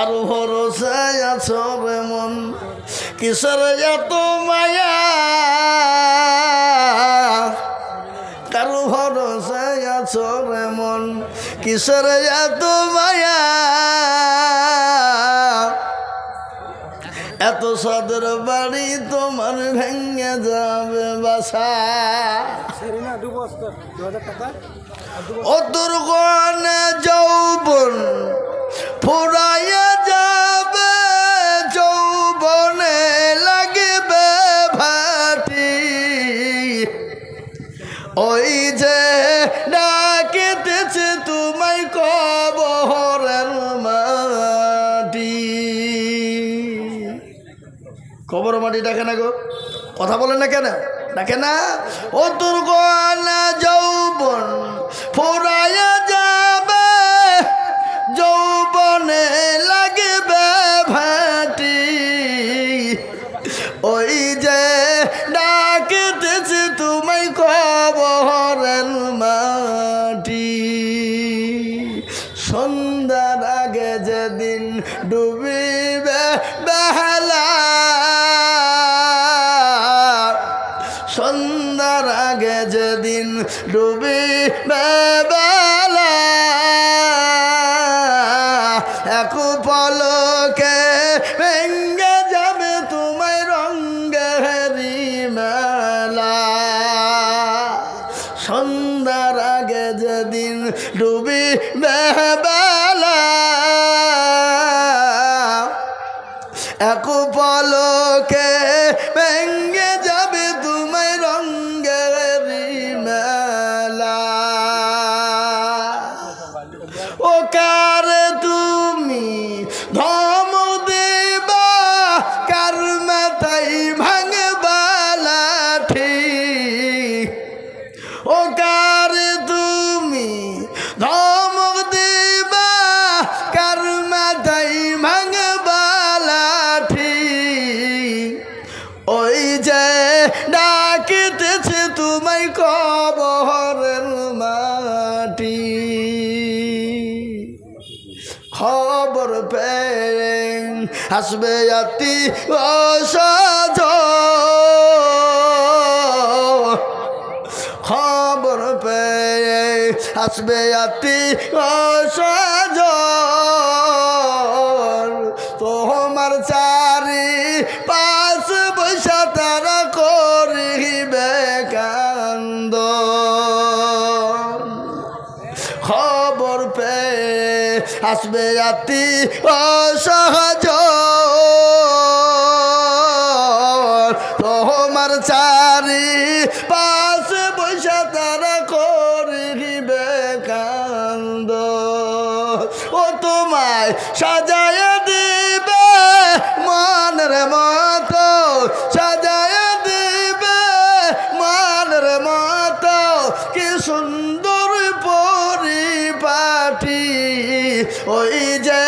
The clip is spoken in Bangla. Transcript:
আর ভরসায় আছো রে মন কিসের এত মায়া? কারও ভরসায় আছো রে মন কিসের এত মায়া? এত সদর বাড়ি তোমার ভেঙে যাবে বাসা। ও যৌবন ওই যে ডাকিতেছে তোমায় কবরের মাটি। কবর মাটি ডাকে না গো। কথা বলে না কেন? ডাকে না? ও তোর যৌবন ফুরাইয়া যেদিন ডুবিবে বেহালা। সন্ধ্যার আগে যেদিন ডুবিবে বেলা। যাবে সন্ধ্যার আগে যেদিন ডুবি বেলা। এক পলকে তোমায় কবরের মাটি। খবর পেয়ে আসবে আতি অসজ খবর পেয়ে আসবে আতি অসজ খবর পে আসবে আতি অসহজ। তোমার চারি পাশ বৈশা তারা করিবে কান্দ। ও তোমায় সাজায় দিবে মনের মতো, সাজায় দিবে মনের মতো। কি সুন্দর ওই যে